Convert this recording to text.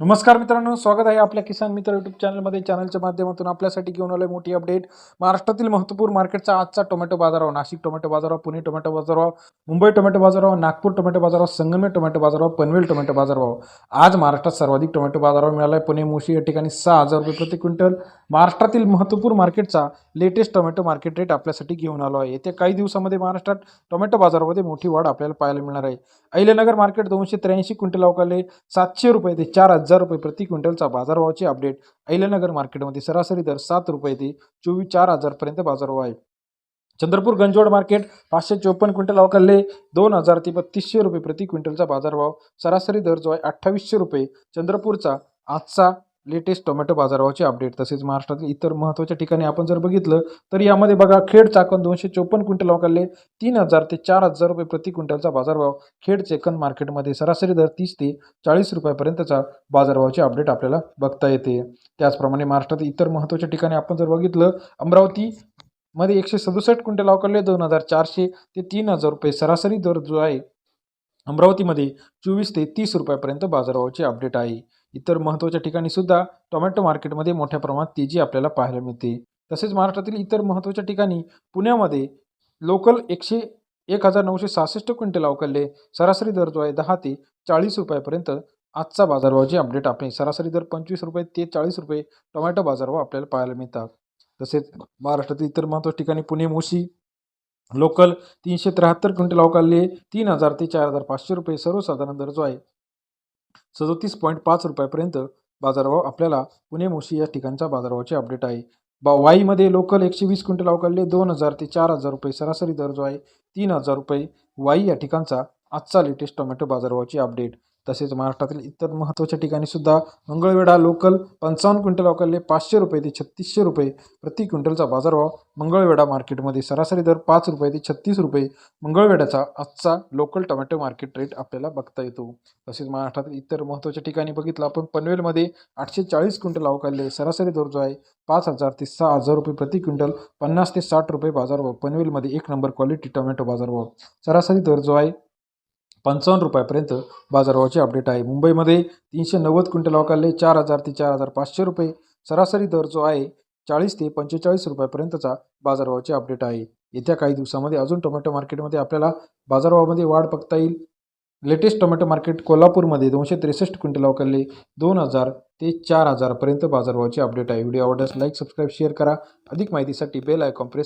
नमस्कार मित्रांनो स्वागत आहे आपल्या किसान मित्र युट्यूब चॅनलमध्ये चॅनलच्या माध्यमातून आपल्यासाठी घेऊन आलोय मोठी अपडेट महाराष्ट्रातील महत्त्वपूर्ण मार्केटचा आजचा टोमॅटो बाजारावर नाशिक टोमॅटो बाजारावर पुणे टोमॅटो बाजारावर मुंबई टोमॅटो बाजाराव नागपूर टोमॅटो बाजारावर संगमेर टोमॅटो बाजाराव पनवेल टोमॅटो बाजारावर आज महाराष्ट्रात सर्वाधिक टोमॅटो बाजारावर मिळाला आहे पुणे मुशी या ठिकाणी सहा हजार रुपये प्रति क्विंटल. महाराष्ट्रातील महत्त्वपूर्ण मार्केटचा लेटेस्ट टोमॅटो मार्केट रेट आपल्यासाठी घेऊन आलो आहे. येत्या काही दिवसामध्ये महाराष्ट्रात टोमॅटो बाजारामध्ये मोठी वाढ आपल्याला पाहायला मिळणार आहे. अहिल्यानगर मार्केट दोनशे त्र्याऐंशी क्विंटल अवकाले सातशे रुपये ते चार हजार रुपये प्रति क्विंटलचा बाजारभावाची अपडेट अहिल्यानगर मार्केटमध्ये सरासरी दर सात रुपये ते चोवीस चार हजारपर्यंत बाजारभाव आहे. चंद्रपूर गंजवड मार्केट पाचशे चोपन्न क्विंटल अवकाले दोन हजार ते बत्तीसशे रुपये प्रति क्विंटलचा बाजारभाव सरासरी दर जो आहे अठ्ठावीसशे रुपये. चंद्रपूरचा आजचा लेटेस्ट टोमॅटो बाजारभावाचे अपडेट तसेच महाराष्ट्रातील इतर महत्त्वाच्या ठिकाणी आपण जर बघितलं तर यामध्ये बघा खेड चाकण दोनशे चोपन्न क्विंटल अवकाले तीन हजार ते चार हजार रुपये प्रति क्विंटलचा बाजारभाव. खेड चेकन मार्केटमध्ये सरासरी दर तीस ते चाळीस रुपयापर्यंतचा बाजारभावाचे अपडेट आपल्याला बघता येते. त्याचप्रमाणे महाराष्ट्रातील इतर महत्त्वाच्या ठिकाणी आपण जर बघितलं अमरावती मध्ये एकशे सदुसष्ट क्विंटल अवकाले दोन हजार चारशे ते तीन हजार रुपये सरासरी दर जो आहे अमरावतीमध्ये चोवीस ते तीस रुपयापर्यंत बाजारभावाचे अपडेट आहे. इतर महत्त्वाच्या ठिकाणी सुद्धा टोमॅटो मार्केटमध्ये मोठ्या प्रमाणात तेजी आपल्याला पाहायला मिळते. तसेच महाराष्ट्रातील इतर महत्त्वाच्या ठिकाणी पुण्यामध्ये लोकल एकशे एक हजार नऊशे सहासष्ट क्विंटल अवकलले सरासरी दर जो आहे दहा ते चाळीस रुपयापर्यंत आजचा बाजारभावाचे अपडेट आपले सरासरी दर पंचवीस रुपये ते चाळीस रुपये टोमॅटो बाजारभाव आपल्याला पाहायला मिळतात. तसेच महाराष्ट्रातील इतर महत्त्वाच्या ठिकाणी पुणे मोशी लोकल तीनशे त्र्याहत्तर क्विंटल अवकालले तीन हजार ते चार हजार पाचशे रुपये सर्वसाधारण दर जो आहे सदोतीस पॉईंट पाच रुपयापर्यंत बाजारभाव आपल्याला पुणे मोशी या ठिकाणचा बाजारभावाचे अपडेट आहे. बा वाईमध्ये लोकल एकशे वीस क्विंटल अवकाले दोन हजार ते चार हजार रुपये सरासरी दर जो आहे तीन हजार रुपये. वाई या ठिकाणचा आजचा लेटेस्ट टोमॅटो बाजारभावाची अपडेट तसेच महाराष्ट्रातील इतर महत्त्वाच्या ठिकाणी सुद्धा मंगळवेढा लोकल पंचावन्न क्विंटल अवकाले पाचशे रुपये ते छत्तीसशे रुपये प्रति क्विंटलचा बाजारभाव मंगळवेढा मार्केटमध्ये सरासरी दर पाच रुपये ते छत्तीस रुपये मंगळवेढ्याचा आजचा लोकल टोमॅटो मार्केट रेट आपल्याला बघता येतो. तसेच महाराष्ट्रातील इतर महत्त्वाच्या ठिकाणी बघितलं आपण पनवेलमध्ये आठशे चाळीस क्विंटल अवकाले सरासरी दर जो आहे पाच हजार ते सहा हजार रुपये प्रति क्विंटल पन्नास ते साठ रुपये बाजारभाव पनवेलमध्ये एक नंबर क्वालिटी टोमॅटो बाजारभाव. सरासरी दर जो आहे पंचावन्न रुपयापर्यंत बाजारभावाचे अपडेट आहे. मुंबईमध्ये तीनशे नव्वद क्विंटल अवकाले चार हजार ते चार हजार पाचशे रुपये. सरासरी दर जो आहे चाळीस ते पंचेचाळीस रुपयापर्यंतचा बाजारभावाचे अपडेट आहे. येत्या काही दिवसामध्ये अजून टोमॅटो मार्केटमध्ये आपल्याला बाजारभावामध्ये वाढ बघता येईल. लेटेस्ट टोमॅटो मार्केट कोल्हापूरमध्ये दोनशे त्रेसष्ट क्विंटल अवकाले दोन हजार ते चार हजारपर्यंत बाजारभावाचे अपडेट आहे. व्हिडिओ आवडल्यास लाईक सबस्क्राईब शेअर करा. अधिक माहितीसाठी बेल आयकॉन प्रेस